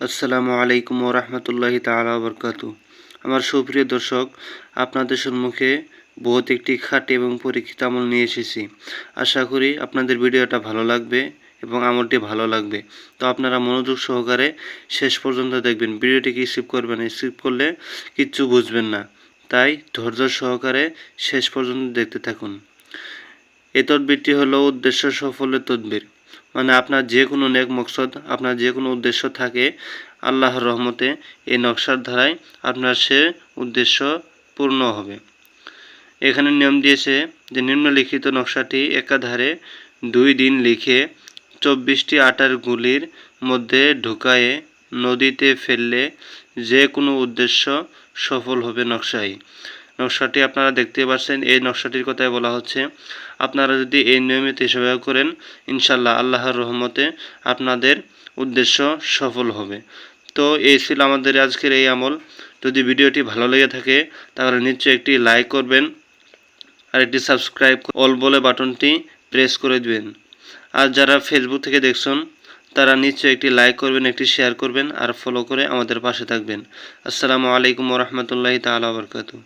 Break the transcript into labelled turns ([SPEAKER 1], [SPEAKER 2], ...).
[SPEAKER 1] আসসালামু আলাইকুম ও রহমতুল্লাহি তালা বরকাত আমার সুপ্রিয় দর্শক, আপনাদের সম্মুখে বহুত একটি খাঁটি এবং পরীক্ষিত আমল নিয়ে এসেছি। আশা করি আপনাদের ভিডিওটা ভালো লাগবে এবং আমলটি ভালো লাগবে। তো আপনারা মনোযোগ সহকারে শেষ পর্যন্ত দেখবেন। ভিডিওটিকে স্কিপ করবেন স্কিপ করলে কিচ্ছু বুঝবেন না। তাই ধৈর্য সহকারে শেষ পর্যন্ত দেখতে থাকুন। এই তদবিরটি হলো উদ্দেশ্য সফলের তদবির। মানে আপনার যে কোনো নেক মকসদ, আপনার যে কোনো উদ্দেশ্য থাকে আল্লাহর রহমতে এই নকশার ধারায় আপনার সে উদ্দেশ্য পূর্ণ হবে। এখানে নিয়ম দিয়েছে যে নিম্নলিখিত নকশাটি একাধারে দুই দিন লিখে চব্বিশটি আটার গুলির মধ্যে ঢুকায়ে নদীতে ফেললে যে কোনো উদ্দেশ্য সফল হবে নকশায়। নকশাটি আপনারা দেখতে পাচ্ছেন। এই নকশাটির কথাই বলা হচ্ছে। আপনারা যদি এই নিয়মিত হিসাবে করেন ইনশাল্লাহ আল্লাহর রহমতে আপনাদের উদ্দেশ্য সফল হবে। তো এই ছিল আমাদের আজকের এই আমল। যদি ভিডিওটি ভালো লেগে থাকে, তাহলে নিশ্চয়ই একটি লাইক করবেন আর একটি সাবস্ক্রাইব অল বলে বাটনটি প্রেস করে দিবেন। আর যারা ফেসবুক থেকে দেখছেন, তারা নিশ্চয়ই একটি লাইক করবেন, একটি শেয়ার করবেন আর ফলো করে আমাদের পাশে থাকবেন। আসসালামু আলাইকুম রহমতুল্লাহি তালা বরকাতু